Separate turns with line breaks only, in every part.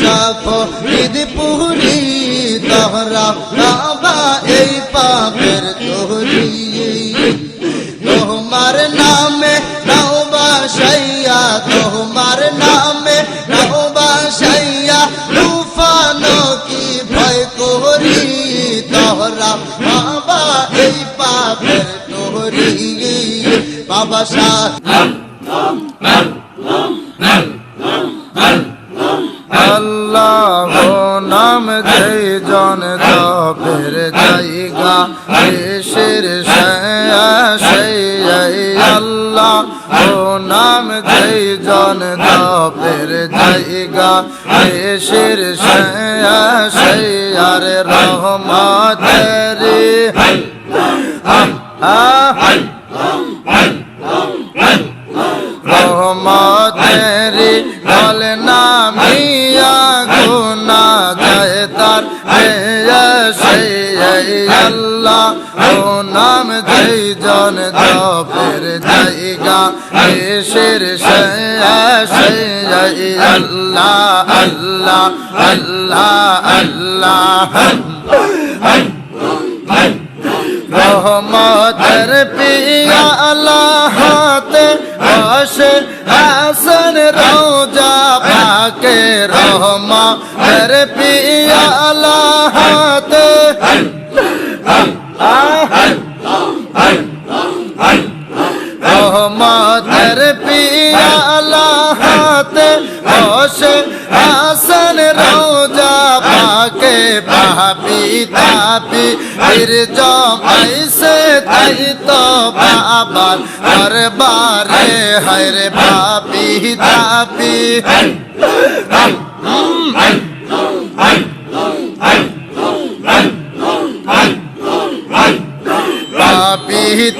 শাফ ঈদ পুরি তহরা বাবা এই পাপের তোহরি। তোমার নামে নাও বাসাইয়া তোমার নামে নাও বাসাইয়া তুফান কি ভয় করি তহরা বাবা এই পাপের তোহরি। বাবা শাহ
নাম যেই জন জপের জায়গা, দেশের সেই আল্লাহ। ও নাম যেই জন জপের জায়গা, দেশের সেই আর রহমতেরি রহমতেরি নাম যেই জন জপের জায়গা দেশের আল্লাহ আল্লাহ আল্লাহ আল্লাহ। রহমতের পিয়া আল্লাহতে বসে হাসন রোজা পাকে রহমতের পিয়া আল্লাহতে রহমতের পিয়া আল্লাহতে বসে হাসন রোজা পাকে পাপি তাপি ফির জমাইছে তাই তো বাবার দরবারে হরে পাপি তাপি পাপি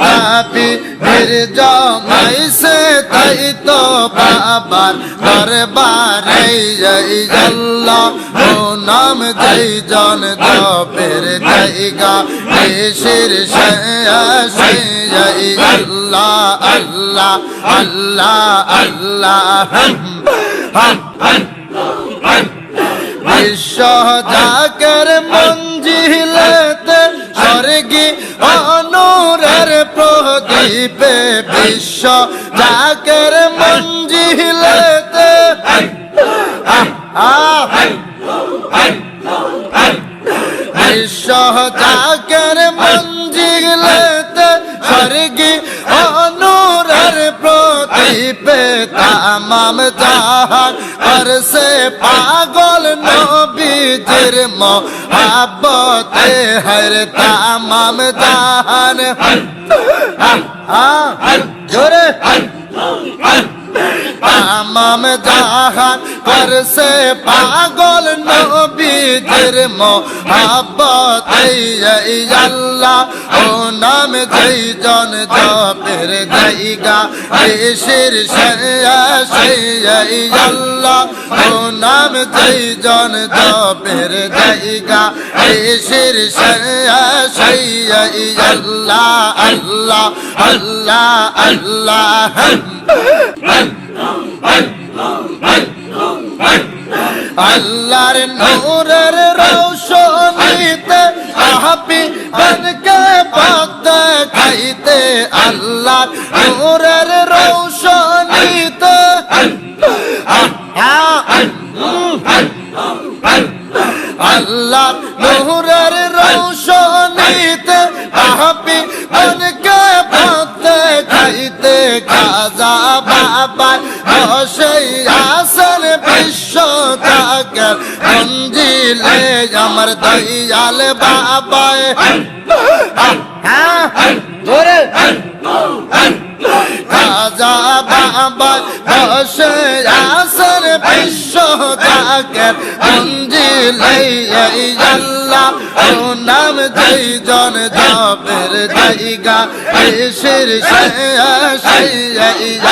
তাপি ফির জমাইছে তাই তো বাবার দরবারে। জয় আল্লাহ, ও নাম জয় জন জপের জায়গা। দেশের জয় আল্লাহ আল্লাহ আল্লাহ আল্লাহ। বিশ্ব জাকের মঞ্জিলেতে স্বর্গী অনুরের প্রদীপে বিশ্ব জাগের মঞ্জিলেতে বিশ্ব জাকের প্রদীপে তামাম জাহান। আর সে পাগল নবীজির মহাব্বতে হর তামাম জাহান। জোরে। তামাম জাহান কর সে পাগল নবীজির মহাব্বতে আল্লাহ ও নাম যেই জন জপের জায়গা দেশের আল্লাহ ও নাম যেই জন জপের জায়গা দেশের আল্লাহ আল্লাহ আল্লাহ আল্লাহ আল্লাহর নূরের রৌশনীতে আহাপি বনকে পদ খাইতে আল্লাহর নূরের রৌশনীতে। আল্লাহ নূরের রৌশনীতে আহাপি বনকে পদ খাইতে খাজা বাবা বসে আসন বিশ্ব থাকার মঞ্জিলে আমার দয়াল বাবায়। ধরে খাজা বাবা বসে আসর বিশ্ব থাকার ও নাম যেই জন জপের জায়গা দেশের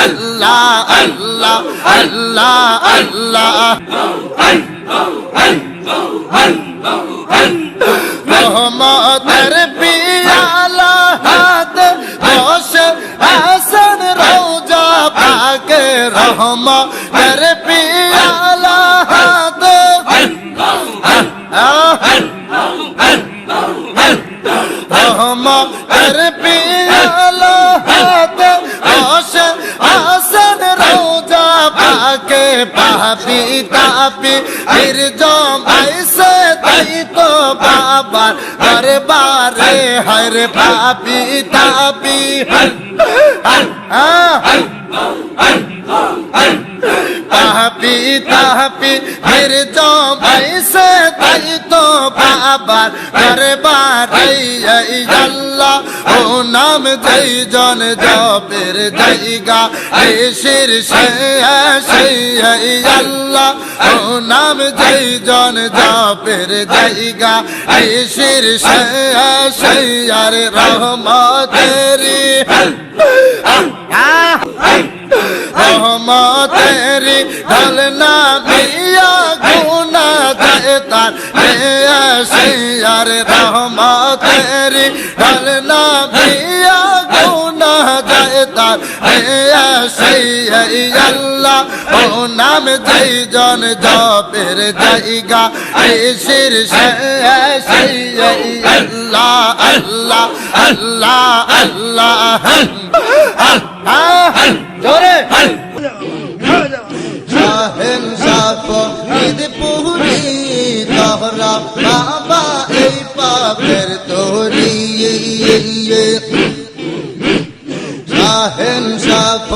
আল্লাহ আল্লাহ আল্লাহ আল্লাহ রহমতের পিয়ালা হাত বসে হাসন রোজা পাকে রহমতের আমাদের পিয়ালা হাতে আসে আসন রোজা পাকে পাপি তাপি নির্জম ऐसे তাই তো বাবার আরে বারে হর পাপি তাপি হর হর হর হর পাপি তাপি তাই বাবার দরবারে আল্লাহ ও নাম জয় জন জপের জায়গা এসির আল্লাহ ও নাম জয় জন জপের জায়গা এসির সেই আর রহমতেরি রহমতেরি ঢলনা মিয়া গুনা তার সেই আর রহমতেরি ঢলনা মিয়া গুনা যায় তার। সেই আল্লাহ, ও নাম যেই জন জপের জায়গা এসির সেই আল্লাহ আল্লাহ আল্লাহ আল্লাহ জোরে।
তহরা বাবা এই পাপের তোরি শাহেন শাহ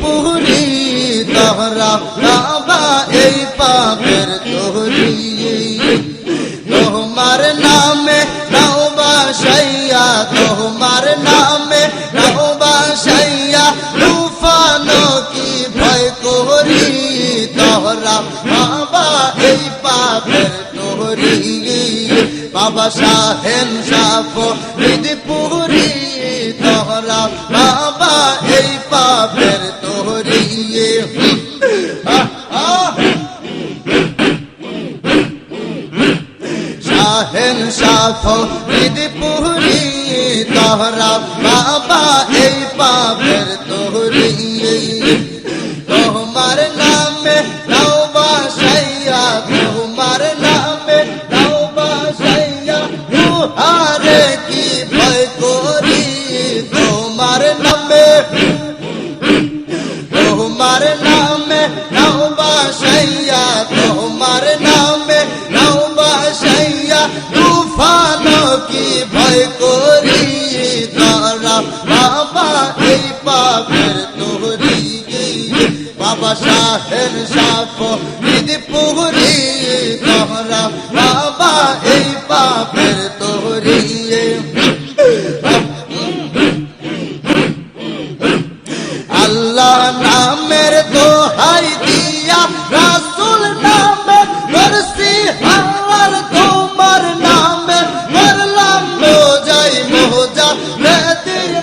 পুরি তহরা বাবা এই পাপের তোরি তোমার নামে নাও বাসাইয়া তোমার নামে নাও বাসাইয়া তুফানো কি ভয় করি? তোহরা বাবা এই পাপের তোহরি বাবা শাহেন সাফ পুরি তোহরা বাবা এই পাপের তোহরি। শাহেন সাফ পুরি তোহরা বাবা বাবা, এই পাপের তোহরি বাবা শাহের সাফ ঈদ পুহরি তোহরা। বাবা, এই পাপের তোহরি আল্লাহ নামের দোহাই দিয়া, রাসুল নামে করছি হাওয়ার তোমার নামে। করলাম মোজাই মোজা বেদির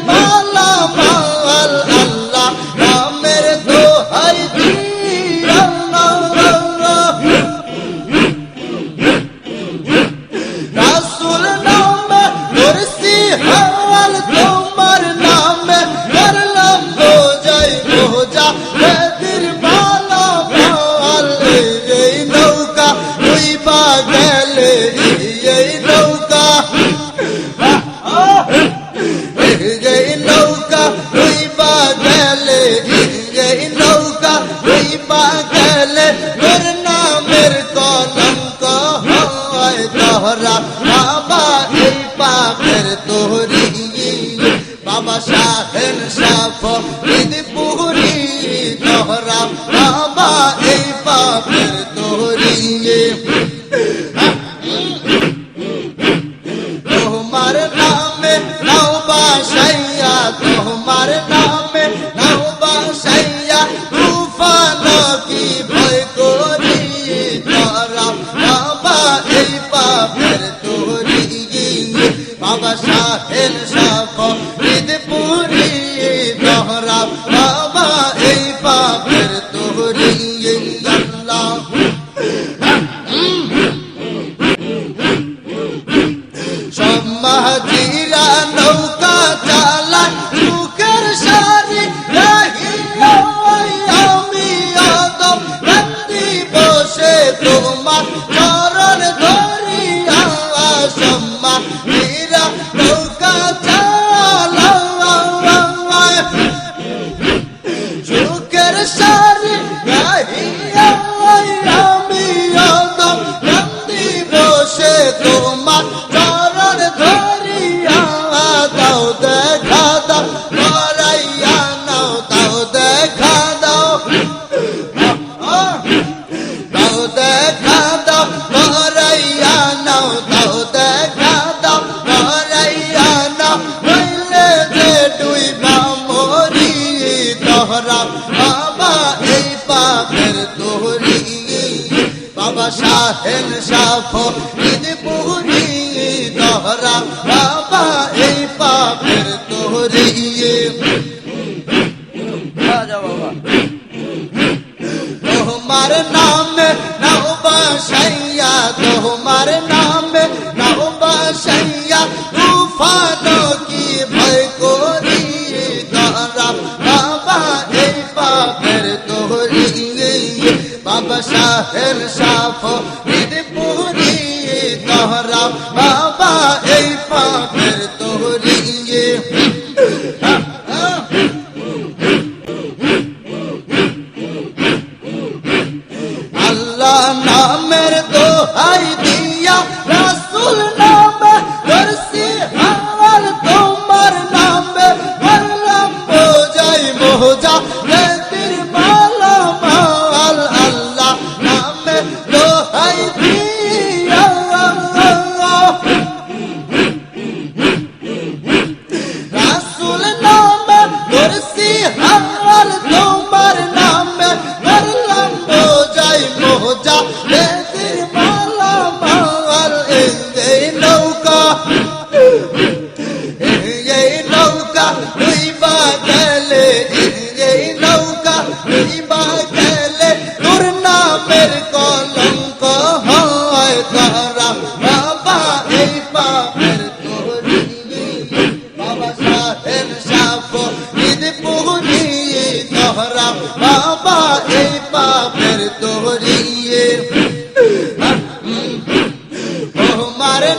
সোহরা বাবা এই পাখের দোহরি। বাবা শাহেন শাহ পুরি দোহরা বাবা এই পাখের দোহরি। তোমার নামে নাও বাসাইয়া তোমার নামে নাও বাসাইয়া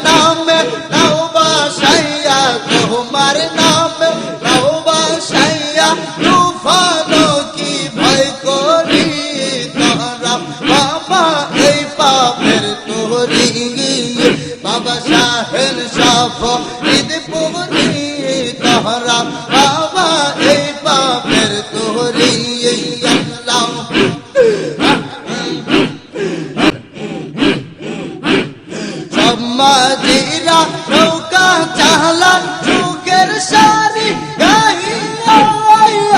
নামে মদিরা নৌকা চালান, যুগের সারি।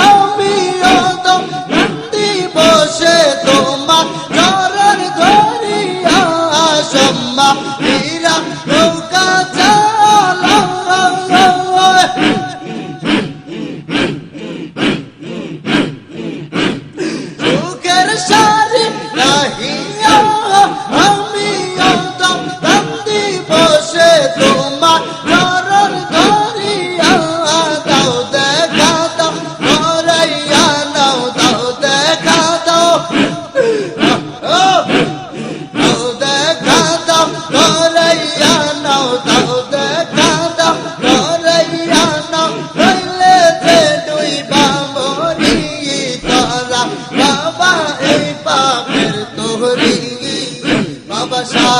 আমি নন্দী বসে তোমার চরণ ধরিয়া সম্মা মীরা নৌকা চালান। যুগের সারি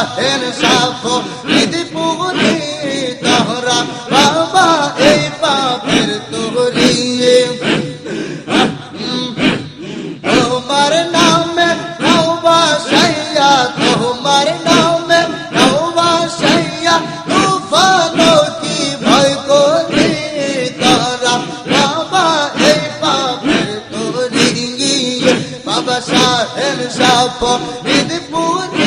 শাহের সাপ নিধি পুরি তোহরা, বাবা এই পাপের তোহরি। তোমার নামে নৌবা সাইয়া, তোমার নামে নৌবা সাইয়া তুফান কি ভয় করি তোরা বাবা এই পাপের তোহরি। বাবা শাহের সাপ নিধি পুরি